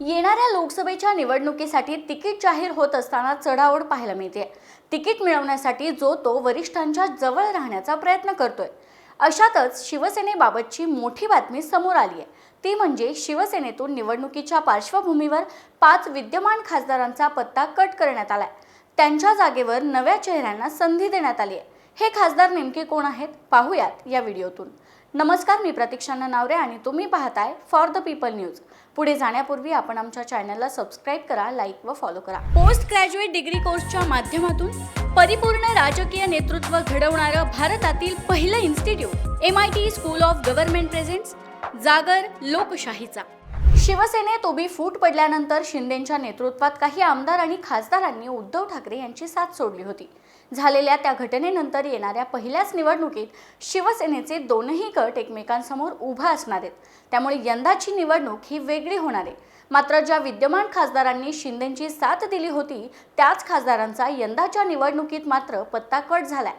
येणाऱ्या लोकसभेच्या निवडणुकीसाठी तिकीट जाहीर होत असताना चढाओढ पाहायला मिळते. तिकीट मिळवण्यासाठी जो तो वरिष्ठांच्या जवळ राहण्याचा प्रयत्न करतोय. अशातच शिवसेनेबाबतची मोठी बातमी समोर आली आहे ती म्हणजे शिवसेनेतून निवडणुकीच्या पार्श्वभूमीवर पाच विद्यमान खासदारांचा पत्ता कट करण्यात आलाय. त्यांच्या जागेवर नव्या चेहऱ्यांना संधी देण्यात आली आहे हे खासदार नेमके कोण आहेत? पाहूयात या व्हिडिओतून. नमस्कार मी प्रतीक्षा नावरे आणि तुम्ही पाहताय फॉर द पीपल न्यूज पुढे जाण्यापूर्वी आपण आमच्या चॅनलला सबस्क्राईब करा लाईक व फॉलो करा. पोस्ट ग्रॅज्युएट डिग्री कोर्सच्या माध्यमातून परिपूर्ण राजकीय नेतृत्व घडवणारं भारतातील पहिलं institute M I T school of government presents जागर लोकशाहीचा. शिवसेनेत उभी फूट पडल्यानंतर शिंदेच्या नेतृत्वात काही आमदार आणि खासदारांनी उद्धव ठाकरे यांची साथ सोडली होती. झालेल्या त्या घटनेनंतर येणाऱ्या पहिल्याच निवडणुकीत शिवसेनेचे दोनही गट एकमेकांसमोर उभा असणार आहेत. त्यामुळे यंदाची निवडणूक ही वेगळी होणार आहे. मात्र ज्या विद्यमान खासदारांनी शिंदेची साथ दिली होती त्याच खासदारांचा यंदाच्या निवडणुकीत मात्र पत्ता कट झालाय.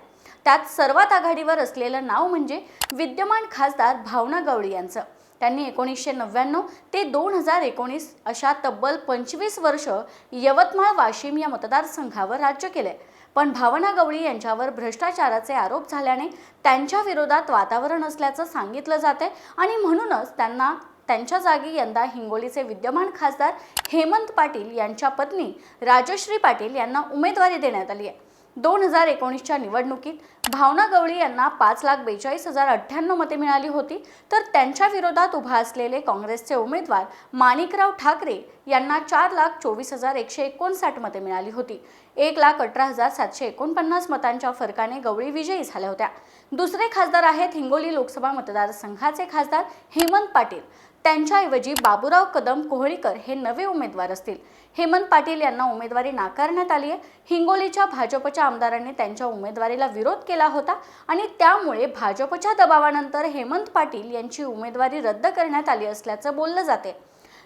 त्यात सर्वात आघाडीवर असलेलं नाव म्हणजे विद्यमान खासदार भावना गवळी यांचं. त्यांनी एकोणीसशे नव्याण्णव ते दोन हजार एकोणीस अशा तब्बल पंचवीस वर्ष यवतमाळ वाशिम या मतदारसंघावर राज्य केले. पण भावना गवळी यांच्यावर भ्रष्टाचाराचे आरोप झाल्याने त्यांच्या विरोधात वातावरण असल्याचं सांगितलं जाते आणि म्हणूनच त्यांना त्यांच्या जागी यंदा हिंगोलीचे विद्यमान खासदार हेमंत पाटील यांच्या पत्नी राजश्री पाटील यांना उमेदवारी देण्यात आली आहे. दोन हजार एकोणीसच्या निवडणुकीत भावना गवळी यांना पाच लाख बेचाळीस हजार अठ्ठ्याण्णव मते मिळाली होती. तर त्यांच्या विरोधात उभा असलेले काँग्रेसचे उमेदवार माणिकराव ठाकरे यांना चार लाख चोवीस हजार एकशे एकोणसाठ मते मिळाली होती. एक लाख अठरा हजार सातशे एकोणपन्नास मतांच्या फरकाने गवळी विजयी झाल्या होत्या. दुसरे खासदार आहेत हिंगोली लोकसभा मतदारसंघाचे खासदार हेमंत पाटील. त्यांच्याऐवजी बाबूराव कदम कोहळीकर हे नवे उमेदवार असतील. हेमंत पाटील यांना उमेदवारी नाकारण्यात आली आहे हिंगोलीच्या भाजपच्या आमदारांनी त्यांच्या उमेदवारीला विरोध केला होता आणि त्यामुळे भाजपच्या दबावानंतर हेमंत पाटील यांची उमेदवारी रद्द करण्यात आली असल्याचं बोललं जाते.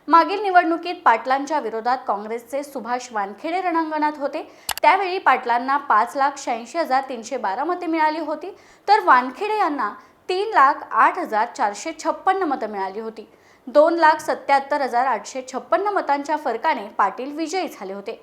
मागील निवडणुकीत पाटलांच्या विरोधात काँग्रेसचे सुभाष वानखेडे रणांगणात होते. त्यावेळी पाटलांना पाच लाख शहाऐंशी हजार तीनशे बारा मते मिळाली होती. तर वानखेडे यांना तीन लाख आठ हजार चारशे छप्पन्न मतं मिळाली होती. दोन लाख सत्याहत्तर हजार आठशे छप्पन्न मतांच्या फरकाने पाटील विजयी झाले होते.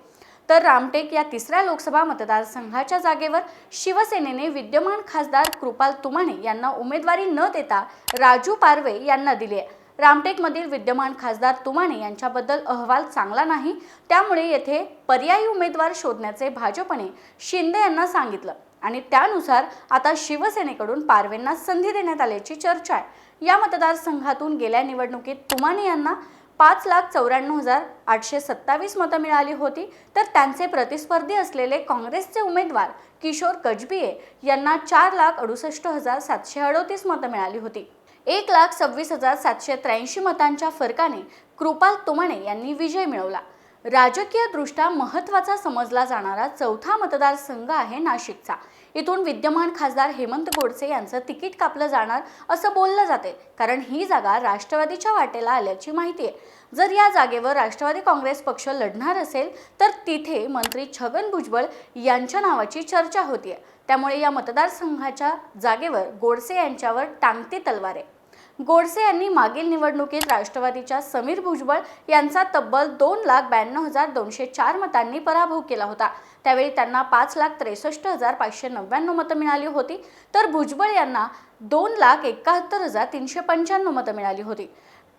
तर रामटेक या तिसऱ्या लोकसभा मतदारसंघाच्या जागेवर शिवसेनेने विद्यमान खासदार कृपाल तुमाने यांना उमेदवारी न देता राजू पारवे यांना दिली आहे. रामटेकमधील विद्यमान खासदार तुमाने यांच्याबद्दल अहवाल चांगला नाही त्यामुळे येथे पर्यायी उमेदवार शोधण्याचे भाजपने शिंदे यांना सांगितलं आणि त्यानुसार आता शिवसेनेकडून पारवेंना संधी देण्यात आल्याची चर्चा आहे. या मतदारसंघातून गेल्या निवडणुकीत तुमाने यांना पाच लाख चौऱ्याण्णव हजार आठशे सत्तावीस मतं मिळाली होती. तर त्यांचे प्रतिस्पर्धी असलेले काँग्रेसचे उमेदवार किशोर कजबिये यांना चार लाख अडुसष्ट हजार सातशे अडोतीस मतं मिळाली होती. एक लाख सव्वीस हजार सातशे त्र्याऐंशी मतांच्या फरकाने कृपाल तुमाणे यांनी विजय मिळवला. राजकीयदृष्ट्या महत्त्वाचा समजला जाणारा चौथा मतदारसंघ आहे नाशिकचा. इथून विद्यमान खासदार हेमंत गोडसे यांचं तिकीट कापलं जाणार असं बोललं जाते. कारण ही जागा राष्ट्रवादीच्या वाटेला आल्याची माहिती आहे. जर या जागेवर राष्ट्रवादी काँग्रेस पक्ष लढणार असेल तर तिथे मंत्री छगन भुजबळ यांच्या नावाची चर्चा होतीये. त्यामुळे या मतदारसंघाच्या जागेवर गोडसे यांच्यावर टांगती तलवार आहे. गोडसे यांनी मागील निवडणुकीत राष्ट्रवादीच्या समीर भुजबळ यांचा तब्बल दोन लाख ब्याण्णव हजार दोनशे चार मतांनी पराभव केला होता. त्यावेळी त्यांना पाच लाख त्रेसष्ट हजार पाचशे नव्याण्णव मतं मिळाली होती. तर भुजबळ यांना दोन लाख एकाहत्तर हजार तीनशे पंच्याण्णव मतं मिळाली होती.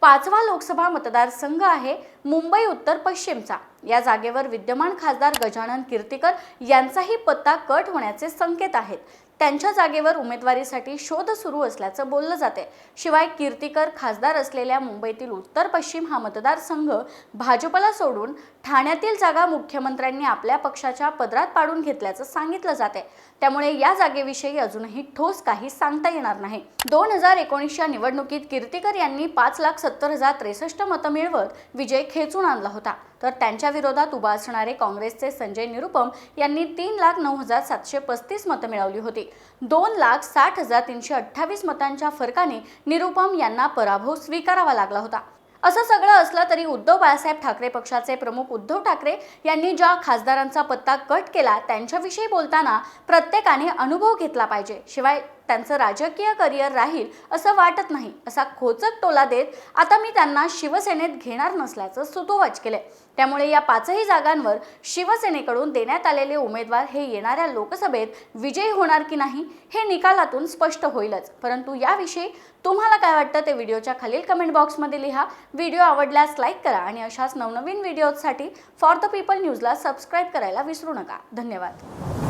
पाचवा लोकसभा मतदारसंघ आहे मुंबई उत्तर पश्चिमचा. या जागेवर विद्यमान खासदार गजानन कीर्तिकर यांचाही पत्ता कट होण्याचे संकेत आहेत. त्यांच्या जागेवर उमेदवारीसाठी शोध सुरू असल्याचं बोललं जाते शिवाय कीर्तिकर खासदार असलेल्या मुंबईतील उत्तर पश्चिम हा मतदारसंघ भाजपला सोडून ठाण्यातील जागा मुख्यमंत्र्यांनी आपल्या पक्षाच्या पदरात पाडून घेतल्याचं सांगितलं जाते त्यामुळे या जागेविषयी अजूनही ठोस काही सांगता येणार नाही. दोन हजार एकोणीसच्या निवडणुकीत कीर्तीकर यांनी पाच लाख सत्तर हजार त्रेसष्ट मतं मिळवत विजय खेचून आणला होता. तर त्यांच्या विरोधात उभा असणारे काँग्रेसचे संजय निरुपम यांनी तीन लाख नऊ हजार सातशे पस्तीस मतं मिळवली होती. दोन लाख साठ हजार तीनशे अठ्ठावीस मतांच्या फरकाने निरुपम यांना पराभव स्वीकारावा लागला होता. असं सगळं असलं तरी उद्धव बाळासाहेब ठाकरे पक्षाचे प्रमुख उद्धव ठाकरे यांनी ज्या खासदारांचा पत्ता कट केला त्यांच्याविषयी बोलताना प्रत्येकाने अनुभव घेतला पाहिजे. शिवाय त्यांचं राजकीय करिअर राहील असं वाटत नाही असा खोचक टोला देत आता मी त्यांना शिवसेनेत घेणार नसल्याचं सुतोवाच केलं त्यामुळे या पाचही जागांवर शिवसेनेकडून देण्यात आलेले उमेदवार हे येणाऱ्या लोकसभेत विजयी होणार की नाही हे निकालातून स्पष्ट होईलच. परंतु याविषयी तुम्हाला काय वाटतं ते व्हिडिओच्या खालील कमेंट बॉक्समध्ये लिहा. व्हिडिओ आवडल्यास लाईक करा आणि अशाच नवनवीन व्हिडिओजसाठी फॉर द पीपल न्यूजला सबस्क्राईब करायला विसरू नका. धन्यवाद.